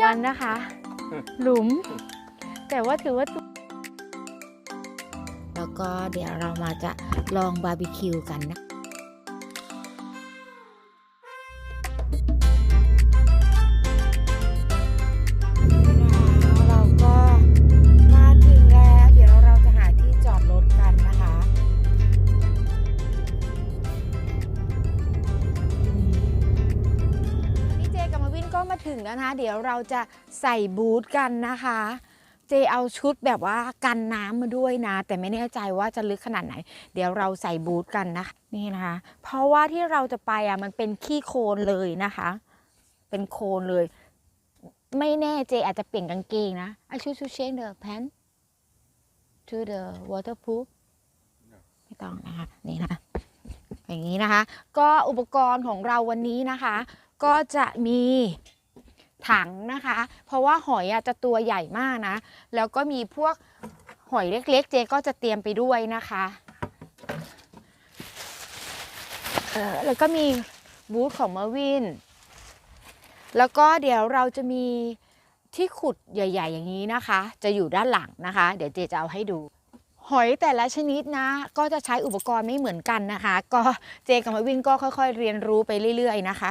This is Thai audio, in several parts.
มันนะคะ หลุม แต่ว่าถือว่า แล้วก็เดี๋ยวเรามาจะลองบาร์บีคิวกันนะ ถึงแล้วนะ เดี๋ยวเราจะใส่บูทกันนะคะ เจเอาชุดแบบว่ากันน้ำมาด้วยนะ แต่ไม่แน่ใจว่าจะลึกขนาดไหน เดี๋ยวเราใส่บูทกันนะนี่นะคะ เพราะว่าที่เราจะไปอะมันเป็นขี้โคลนเลยนะคะ เป็นโคลนเลย ไม่แน่เจอาจจะเปลี่ยนกางเกงนะ I choose to change the pants to the waterproof ไม่ต้องนะคะนี่นะคะอย่างนี้นะคะ ก็อุปกรณ์ของเราวันนี้นะคะ ก็จะมี ถังนะคะ เพราะว่าหอยอะจะตัวใหญ่มากนะ แล้วก็มีพวกหอยเล็กๆ เจก็จะเตรียมไปด้วยนะคะเออแล้วก็มีบูธของเมอร์วิน แล้วก็เดี๋ยวเราจะมีที่ขุดใหญ่ ๆ อย่างนี้นะคะ จะอยู่ด้านหลังนะคะ เดี๋ยวเจจะเอาให้ดู หอยแต่ละชนิดนะ ก็จะใช้อุปกรณ์ไม่เหมือนกันนะคะ ก็เจกับมาวินก็ค่อย ๆ เรียนรู้ไปเรื่อย ๆ นะคะ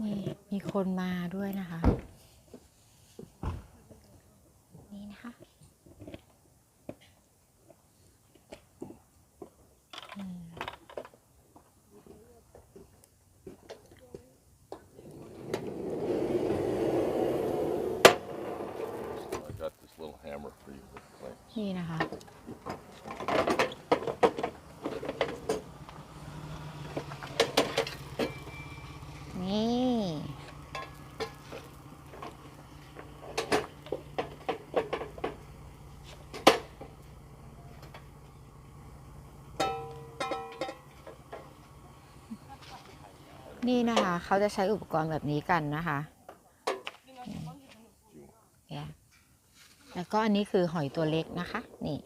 นี่มีคนมาด้วยนะคะ นี่นะคะอืม So I got this little hammer for you with clamps. นี่นะคะ นี่นะคะ เขาจะใช้อุปกรณ์แบบนี้กันนะคะแล้วก็อันนี้คือหอยตัวเล็กนะคะ นี่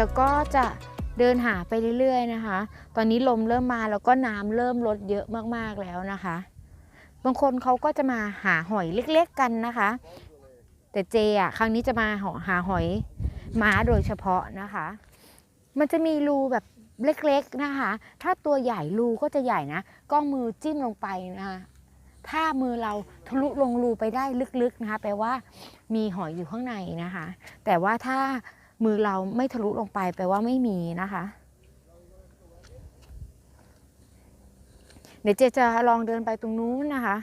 ดี๋ยวก็จะเดินหาไปเรื่อยๆนะคะ ตอนนี้ลมเริ่มมาแล้วก็น้ำเริ่มลดเยอะมากๆแล้วนะคะ บางคนเขาก็จะมาหาหอยเล็กๆกันนะคะ แต่เจอะครั้งนี้จะมาหาหอยม้าโดยเฉพาะนะคะ มันจะมีรูแบบเล็กๆนะคะ ถ้าตัวใหญ่รูก็จะใหญ่นะก็มือจิ้มลงไปนะคะ ถ้ามือเราทะลุลงรูไปได้ลึกๆนะคะ แปลว่ามีหอยอยู่ข้างในนะคะ แต่ว่าถ้า มือเราไม่ทะลุลงไปแปลว่าไม่มีนะคะเดี๋ยวเจจะลองเดินไปตรงนู้นนะคะ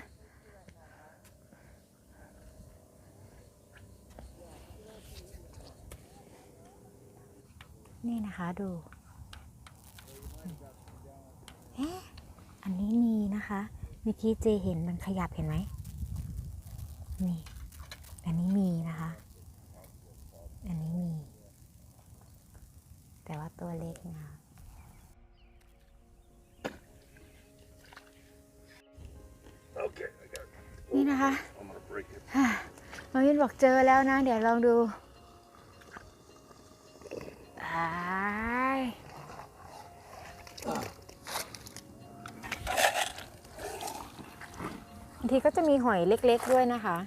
นี่นะคะดู เอ๊ะ อันนี้มีนะคะ เมื่อกี้เจเห็นมันขยับเห็นไหม นี่ อันนี้มีนะคะ อันนี้มี แต่ว่าตัวเล็กนะคะ Okay, I got it. นี่นะคะ I'm gonna break it. มาวินบอกเจอแล้วนะ เดี๋ยวลองดูอ้ายบางทีก็จะมีหอยเล็ก ๆ ด้วยนะคะ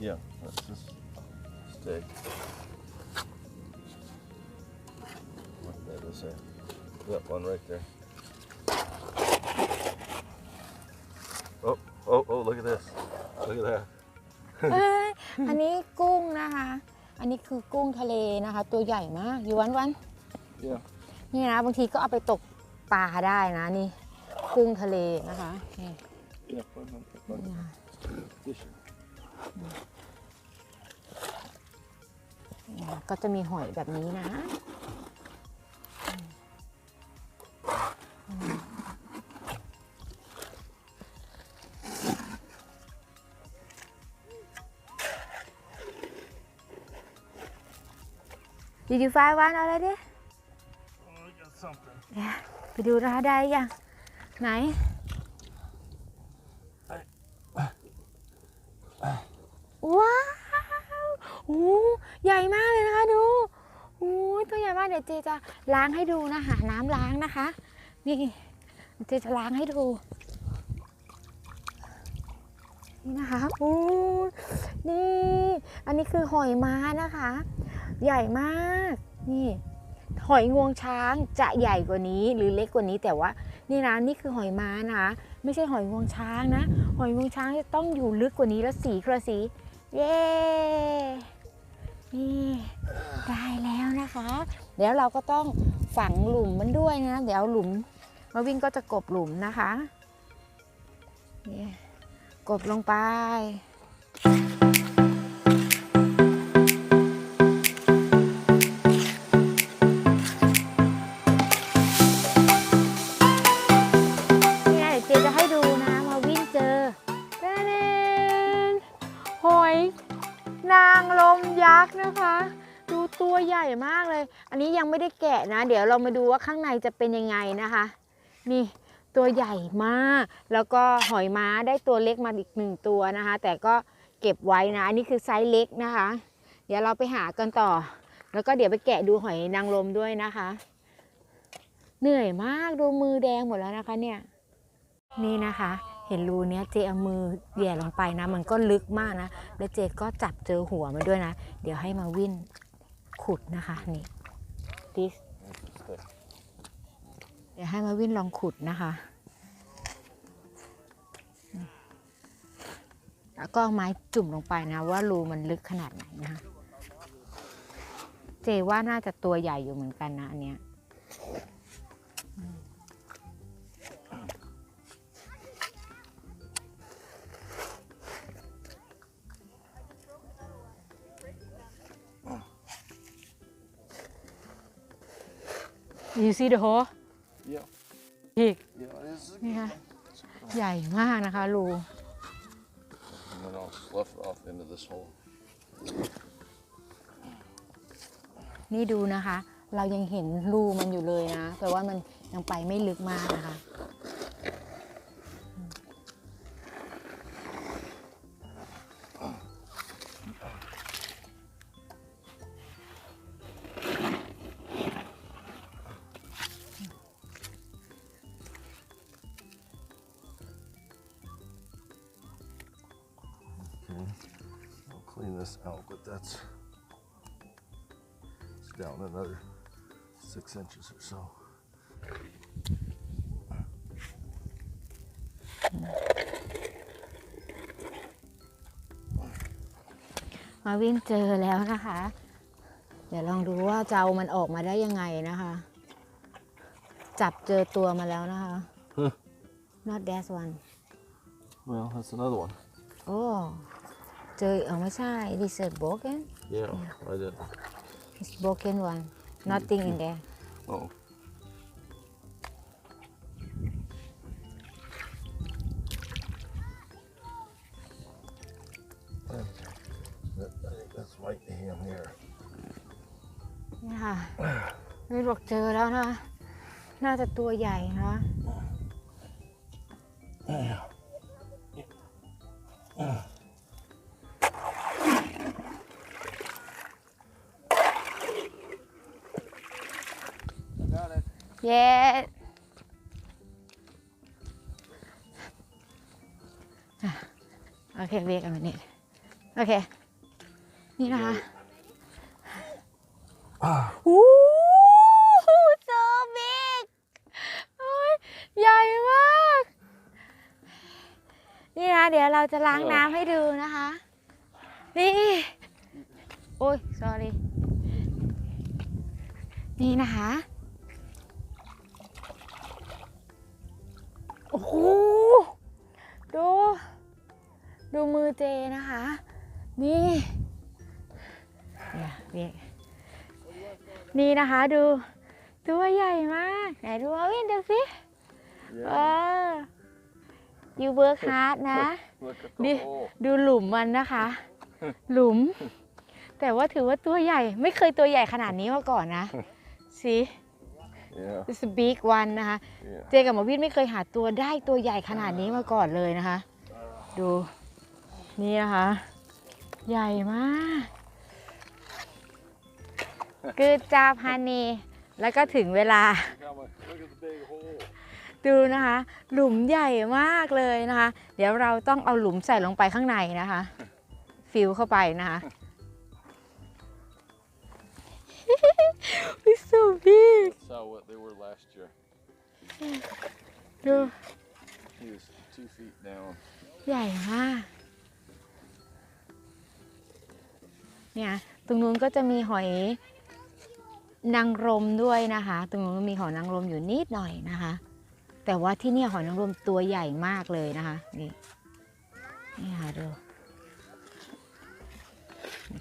Yeah, that's just stick. What that is there? Yep, one right there. Oh, oh, oh, look at this. Look at that. เอ้ยอันนี้กุ้งนะคะ อันนี้คือกุ้งทะเลนะคะ ตัวใหญ่มากอยู่วันวัน Yeah. นี่นะบางทีก็เอาไปตกปลาได้นะนี่ กุ้งทะเลนะคะนี่ Yeah, put them, put them. Fish. ก็จะมีหอยแบบนี้นะ Did you find one already? Oh, I got something. ไปดูนะคะได้ยังไหน ว้าวโอ้ใหญ่มากเลยนะคะดูโอ้ยตัวใหญ่มากเดี๋ยวเจจะล้างให้ดูนะหาน้ำล้างนะคะ นี่เจจะล้างให้ดูนี่นะคะโอ้นี่ อันนี้คือหอยม้านะคะ ใหญ่มาก นี่ หอยงวงช้างจะใหญ่กว่านี้หรือเล็กกว่านี้แต่ว่า นี่นะนี่คือหอยม้านะไม่ใช่หอยงวงช้างนะ หอยงวงช้างจะต้องอยู่ลึกกว่านี้แล้วสีคระสีเย้ นี่ ได้แล้วนะคะ เดี๋ยวเราก็ต้องฝังหลุมมันด้วยนะ เดี๋ยวหลุมมาวิ่งก็จะกบหลุมนะคะ กบลงไป เดี๋ยวเรามาดูว่าข้างในจะเป็นยังไงนะคะนี่ตัวใหญ่มาก แล้วก็หอยม้าได้ตัวเล็กมาอีกหนึ่งตัวนะคะ แต่ก็เก็บไว้นะอันนี้คือไซส์เล็กนะคะ เดี๋ยวเราไปหากันต่อ แล้วก็เดี๋ยวไปแกะดูหอยนางรมด้วยนะคะ เหนื่อยมากดูมือแดงหมดแล้วนะคะเนี่ยนี่นะคะ เห็นรูเนี้ยเจเอามือแย่ลงไปนะ มันก็ลึกมากนะ แล้วเจก็จับเจอหัวมันด้วยนะ เดี๋ยวให้มาวิ่นขุดนะคะนี่ this That's the stick. เดี๋ยวให้มาวิ่นลองขุดนะคะแล้วก็เอาไม้จุ่มลงไปนะ ว่ารูมันลึกขนาดไหนนะคะเจว่าน่าจะตัวใหญ่อยู่เหมือนกันนะอันเนี้ย You see the hole อีก Yeah, it is. นี่ค่ะใหญ่มากนะคะรู And then I'll slough it off into this hole. นี่ดูนะคะ เรายังเห็นรูมันอยู่เลยนะแปลว่ามันยังไปไม่ลึกมากนะคะ Okay. I'll clean this out, but that's it's down another six inches or so. มาวินเจอแล้วนะคะ เดี๋ยวลองดูว่าจะเอามันออกมาได้ยังไงนะคะ จับเจอตัวมาแล้วนะคะ Huh. not that one Well, that's another one. โอ้ เจอเออไม่ใช่ this is broken Yeah, I did. it's broken one nothing in there Oh. That- I think that's white ham here. นี่ค่ะไม่บอกเจอแล้วนะ น่าจะตัวใหญ่นะคะ Got it. Yes โอเคเรียกกันมานี่โอเค นี่นะคะ Ah, โอ้โห so big โอ้ยใหญ่มาก นี่นะเดี๋ยวเราจะล้างน้ำให้ดูนะคะ นี่ โอ้ย sorry นี่นะคะ อ้โหดู ดูมือเจนะคะ นี่เนี่ยนี่นี่นะคะดู ตัวใหญ่มาก ไหนดูมาวินดูสิเอ yeah. อ you work hard นะ Look at Đi. the hole. ดูหลุมมันนะคะ หลุม แต่ว่าถือว่าตัวใหญ่ ไม่เคยตัวใหญ่ขนาดนี้มาก่อนนะสิ Yeah, it's a big one นะคะ yeah. เจกับหมอวินไม่เคยหาตัวได้ตัวใหญ่ขนาดนี้มาก่อนเลยนะคะ ดู นี่นะคะ ใหญ่มากคือจาพานีแล้วก็ถึงเวลา How much? Look at the big hole. ดูนะคะ หลุมใหญ่มากเลยนะคะ เดี๋ยวเราต้องเอาหลุมใส่ลงไปข้างในนะคะ ฟิลเข้าไปนะคะ It's so big Saw what they were last year. ดู He was two feet down. ใหญ่มาก เนี่ย ตรงนู้นก็จะมีหอยนางรมด้วยนะคะ ตรงนู้นมีหอยนางรมอยู่นิดหน่อยนะคะ แต่ว่าที่เนี่ยหอยนางรมตัวใหญ่มากเลยนะคะ นี่นี่ค่ะดู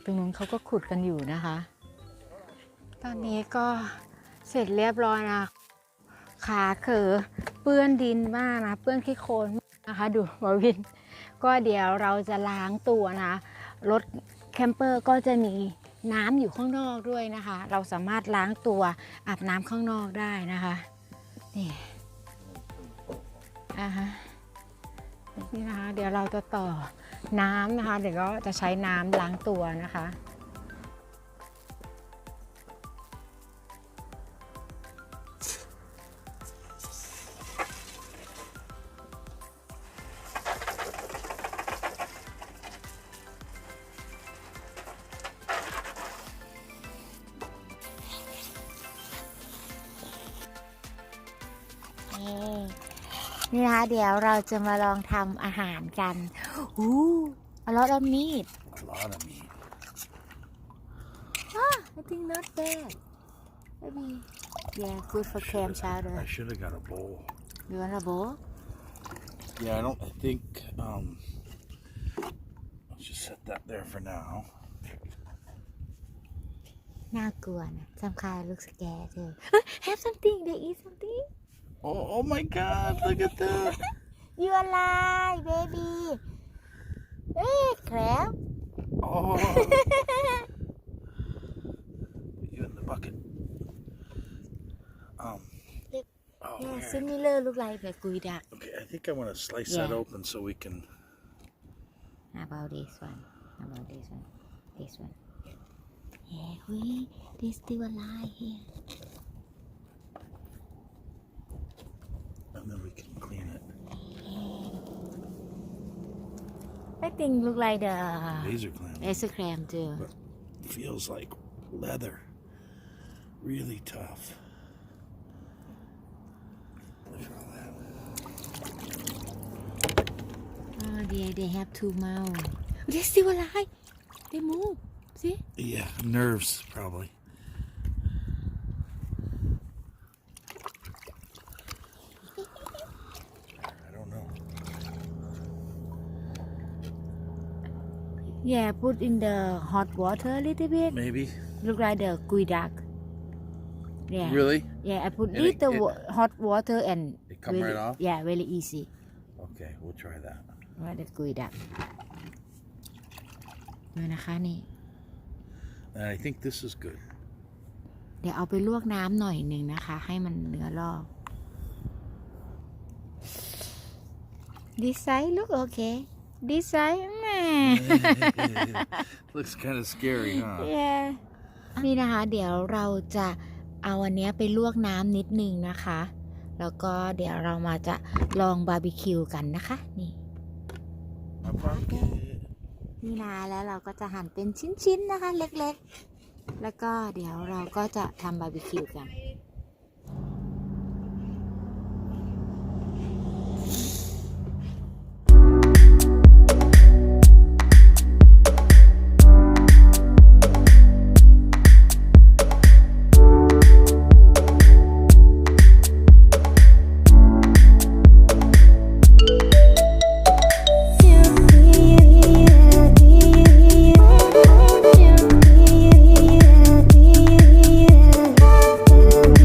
ตรงนู้นเขาก็ขุดกันอยู่นะคะ ตอนนี้ก็เสร็จเรียบร้อยนะขาเขอเปื้อนดินมากนะ เปื้อนขี้โคลนนะคะ ดูมอวิน ก็เดี๋ยวเราจะล้างตัวนะรถแคมเปอร์ก็จะมีน้ำอยู่ข้างนอกด้วยนะคะ เราสามารถล้างตัวอาบน้ำข้างนอกได้นะคะนี่อ่าฮะนี่นะคะ เดี๋ยวเราจะต่อน้ำนะคะ เดี๋ยวก็จะใช้น้ำล้างตัวนะคะ นี่นะคะเดี๋ยวเราจะมาลองทำอาหารกันอู้อร่อยมีด A lot of meat. I think not bad maybe yeah good for clam chowder I should have got a bowl. you want a bowl Yeah, I don't. I think. Um, let's just set that there for now. น่ากลัวนะ some kind look scared too เฮ้ย have something they eat something Oh, oh my god, look at that. you alive, baby. Eh, hey, crab. Oh. You in the bucket. Um. Oh, yeah, similar look like a gui duck. Okay, I think I want to slice yeah. that open so we can. How about this one? How about this one? This one. Yeah, we're still alive here. Can clean it. I think look like the Laser clam. laser clam too. Feels like leather. Really tough. Look at all that. Oh, they they have two mouths. They still alive. They move. See? Yeah, nerves probably. Yeah, put in the hot water a little bit. Maybe. Look like the gui duck. Yeah. Really? Yeah, I put And it- little it- wa- hot water and It come really- right off? Yeah, very easy. Okay, we'll try that. ว่าเด็กกุยดักดูนะคะนี่ And I think this is good. เดี๋ยวเอาไปลวกน้ำหน่อยหนึ่งนะคะ ให้มันเนื้อลอก This side look okay This side แหม Looks kind of scary, huh? yeah นี่นะคะ เดี๋ยวเราจะเอาอันเนี้ยไปลวกน้ำนิดนึงนะคะ แล้วก็เดี๋ยวเรามาจะลองบาร์บีคิวกันนะคะ นี่นี่นะแล้วเราก็จะหั่นเป็นชิ้นๆนะคะ เล็กๆ แล้วก็เดี๋ยวเราก็จะทำบาร์บีคิวกัน